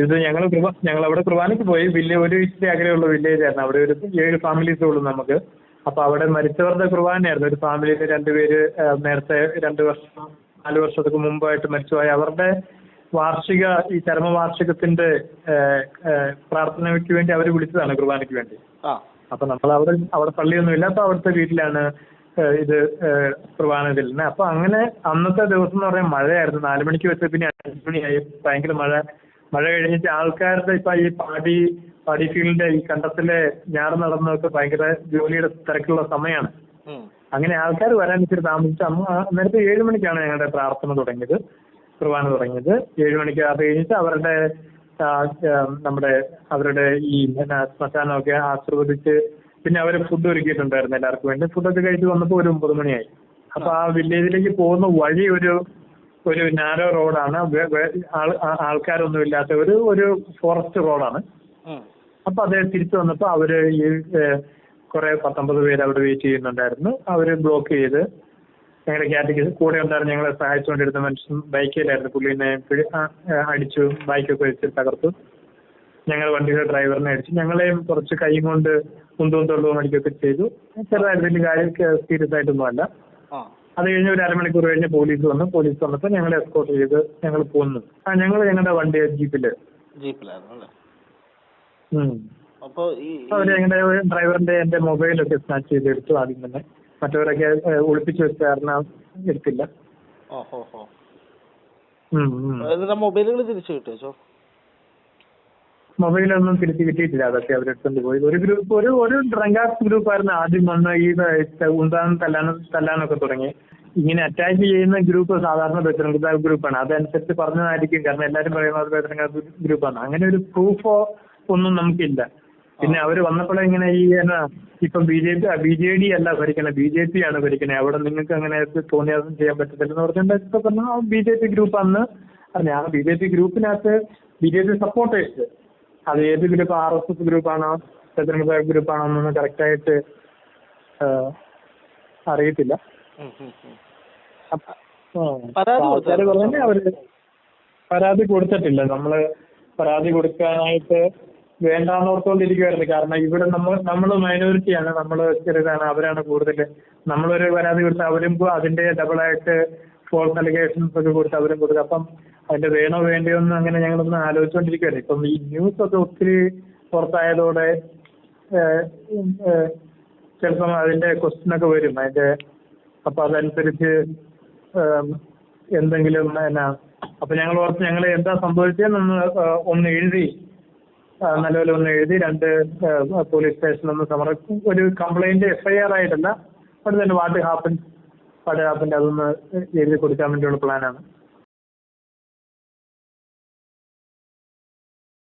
ഇത് ഞങ്ങൾ ഞങ്ങൾ അവിടെ കുർബാനയ്ക്ക് പോയി. വലിയ ഒരു ഇച്ചിരി അകലെയുള്ള വില്ലേജ് ആയിരുന്നു അവിടെ ഒരു ഏഴ് ഫാമിലീസേ ഉള്ളൂ നമുക്ക്. അപ്പോൾ അവിടെ മരിച്ചവരുടെ കുർബാനയായിരുന്നു. ഒരു ഫാമിലിയിൽ രണ്ടുപേര് പേര് നേരത്തെ രണ്ട് വർഷം നാല് വർഷത്തിന് മുമ്പായിട്ട് മരിച്ചുപോയി അവരുടെ വാർഷിക ഈ ചരമവാർഷികത്തിന്റെ ആ, ആ, പ്രാർത്ഥനയ്ക്ക് വേണ്ടി അവർ വിളിച്ചതാണ് കുർബാനയ്ക്ക് വേണ്ടി. ആ. അപ്പൊ നമ്മൾ അവിടെ അവിടെ പള്ളിയൊന്നും ഇല്ല. അപ്പൊ അവിടുത്തെ വീട്ടിലാണ് ഇത് കുർബാന ചെല്ലുന്നത് അപ്പൊ അങ്ങനെ അന്നത്തെ ദിവസം എന്ന് പറയാൻ മഴയായിരുന്നു. നാല് മണിക്ക് വെച്ച് പിന്നെ അഞ്ച് മണിയായി. ഭയങ്കര മഴ. മഴ കഴിഞ്ഞിട്ട് ആൾക്കാരുടെ ഇപ്പൊ ഈ പാടി പാടി ഫീൽഡിന്റെ ഈ കണ്ടത്തിലെ ഞാറ് നടന്നൊക്കെ ഭയങ്കര ജോലിയുടെ തിരക്കുള്ള സമയമാണ് അങ്ങനെ ആൾക്കാർ വരാൻ ഇച്ചിരി താമസിച്ചു. നേരത്തെ ഏഴു മണിക്കാണ് ഞങ്ങളുടെ പ്രാർത്ഥന തുടങ്ങിയത് കുർബാന തുടങ്ങിയത്. ഏഴു മണിക്ക് അത് കഴിഞ്ഞിട്ട് അവരുടെ നമ്മുടെ അവരുടെ ഈ ശ്മശാനമൊക്കെ ആസ്വദിച്ച് പിന്നെ അവർ ഫുഡ് ഒരുക്കിയിട്ടുണ്ടായിരുന്നു എല്ലാവർക്കും വേണ്ടി. ഫുഡൊക്കെ കഴിച്ച് വന്നപ്പോൾ ഒരു ഒമ്പത് മണിയായി. അപ്പൊ ആ വില്ലേജിലേക്ക് പോകുന്ന വഴി ഒരു ഒരു നാരോ റോഡാണ് ആൾക്കാരൊന്നും ഇല്ലാത്ത ഒരു ഒരു ഫോറസ്റ്റ് റോഡാണ്. അപ്പൊ അദ്ദേഹം തിരിച്ചു വന്നപ്പോ അവർ ഈ കുറെ പത്തൊമ്പത് പേര് അവിടെ വെയിറ്റ് ചെയ്യുന്നുണ്ടായിരുന്നു. അവർ ബ്ലോക്ക് ചെയ്ത് ഞങ്ങളുടെ കാറ്റഗറി കൂടെ ഉണ്ടായിരുന്ന ഞങ്ങളെ സഹായിച്ചുകൊണ്ടിരുന്ന മനുഷ്യൻ ബൈക്കിലായിരുന്നു. പുള്ളിനെ അടിച്ചു ബൈക്കൊക്കെ വെച്ച് തകർത്തു. ഞങ്ങൾ വണ്ടിയുടെ ഡ്രൈവറിനെ അടിച്ചു. ഞങ്ങളെയും കുറച്ച് കൈ കൊണ്ട് കുന്തവും തൊള്ളവും അടിക്കുകയൊക്കെ ചെയ്തു. ചെറുതായിട്ട് വലിയ കാര്യം സീരിയസ് ആയിട്ടൊന്നും അല്ല അത് കഴിഞ്ഞ് ഒരു അരമണിക്കൂർ കഴിഞ്ഞ് പോലീസ് വന്നു. പോലീസ് വന്നപ്പോൾ ഞങ്ങളെ എസ്കോർട്ട് ചെയ്ത് ഞങ്ങൾ പോന്നു. ആ ഞങ്ങൾ ഞങ്ങളുടെ വണ്ടി ജീപ്പിൽ. അവർ ഞങ്ങളുടെ ഡ്രൈവറിന്റെ എന്റെ മൊബൈലൊക്കെ സ്നാച്ച് ചെയ്ത് എടുത്തു ആദ്യം തന്നെ. മറ്റവരൊക്കെ ഒളിപ്പിച്ചു വെച്ച കാരണം എടുത്തില്ല. മൊബൈലുകൾ തിരിച്ചു കിട്ടുവോ മൊബൈലൊന്നും തിരിച്ച് കിട്ടിയിട്ടില്ല. അതൊക്കെ അവരെടുത്തോണ്ട് പോയി. ഒരു ഗ്രൂപ്പ് ഒരു ഒരു ഡ്രങ്കാസ് ഗ്രൂപ്പായിരുന്നു ആദ്യം വന്ന് ഈ ഉണ്ടാകുന്ന തല്ലാനും തല്ലാനൊക്കെ തുടങ്ങി. ഇങ്ങനെ അറ്റാച്ച് ചെയ്യുന്ന ഗ്രൂപ്പ് സാധാരണ ബദ്രംഗ ഗ്രൂപ്പാണ്. അതനുസരിച്ച് പറഞ്ഞതായിരിക്കും. കാരണം എല്ലാവരും പറയുന്നത് ബദ്രംഗ ഗ്രൂപ്പാണ് അങ്ങനെ ഒരു പ്രൂഫോ ഒന്നും നമുക്കില്ല. പിന്നെ അവർ വന്നപ്പോഴേ ഇങ്ങനെ ഈ എന്നാ ഇപ്പം B J P B J D അല്ല ഭരിക്കണേ. ബി ജെ പി ആണ് ഭരിക്കണേ. അവിടെ നിങ്ങൾക്ക് അങ്ങനെ തോന്നിയാസം ചെയ്യാൻ പറ്റത്തില്ല എന്ന് ഇപ്പൊ പറഞ്ഞ ബി ജെ പി ഗ്രൂപ്പ് അന്ന് അറിഞ്ഞ ആ ബി ജെ പി ഗ്രൂപ്പിനകത്ത് ബി ജെ പി സപ്പോർട്ടേഴ്സ് അത് ഏത് ഗ്രൂപ്പ്? ആർ എസ് എസ് ഗ്രൂപ്പാണോ? തെരഞ്ഞെടുപ്പ് ഗ്രൂപ്പാണോ? എന്നൊന്നും കറക്റ്റായിട്ട് അറിയത്തില്ല. അപ്പ- ആ. പരാതി അപ്പൊ ആൾക്കാര് അവർ പരാതി കൊടുത്തിട്ടില്ല. നമ്മൾ പരാതി കൊടുക്കാനായിട്ട് വേണ്ടാന്നോർത്തോണ്ടിരിക്കുവായിരുന്നു. കാരണം ഇവിടെ നമ്മൾ നമ്മൾ മൈനോറിറ്റിയാണ് നമ്മൾ ചെറുതാണ് അവരാണ് കൂടുതൽ നമ്മളൊരു പരാതി കൊടുത്ത് അവരും അതിന്റെ ഡബിൾ ആയിട്ട് ഫോൾസ് അലിഗേഷൻസ് ഒക്കെ കൊടുത്ത് അവരും കൊടുക്കും. അപ്പം അതിന്റെ വേണോ വേണ്ടയോ എന്ന് അങ്ങനെ ഞങ്ങളൊന്ന് ആലോചിച്ചുകൊണ്ടിരിക്കുകയാണ് ഇപ്പം ഈ ന്യൂസ് ഒക്കെ ഒത്തിരി പുറത്തായതോടെ ചിലപ്പം അതിന്റെ ക്വസ്റ്റ്യൻ ഒക്കെ വരും. അതിന്റെ അപ്പൊ അതനുസരിച്ച് എന്തെങ്കിലും എന്നാ അപ്പൊ ഞങ്ങൾ ഓർത്ത് ഞങ്ങൾ എന്താ സംഭവിച്ചതെന്നൊന്ന് ഏഹ്, ഒന്ന് എഴുതി നല്ലപോലെ ഒന്ന് എഴുതി രണ്ട് പോലീസ് സ്റ്റേഷനിൽ ഒന്ന് സമർപ്പിക്കും ഒരു കംപ്ലൈന്റ് എഫ്ഐആർ ആയിട്ടല്ല അവിടെ തന്നെ വാട്ട് ഹാപ്പൻ വാട്ട് ഹാപ്പൻ അതൊന്ന് എഴുതി കൊടുക്കാൻ വേണ്ടിയുള്ള പ്ലാനാണ്.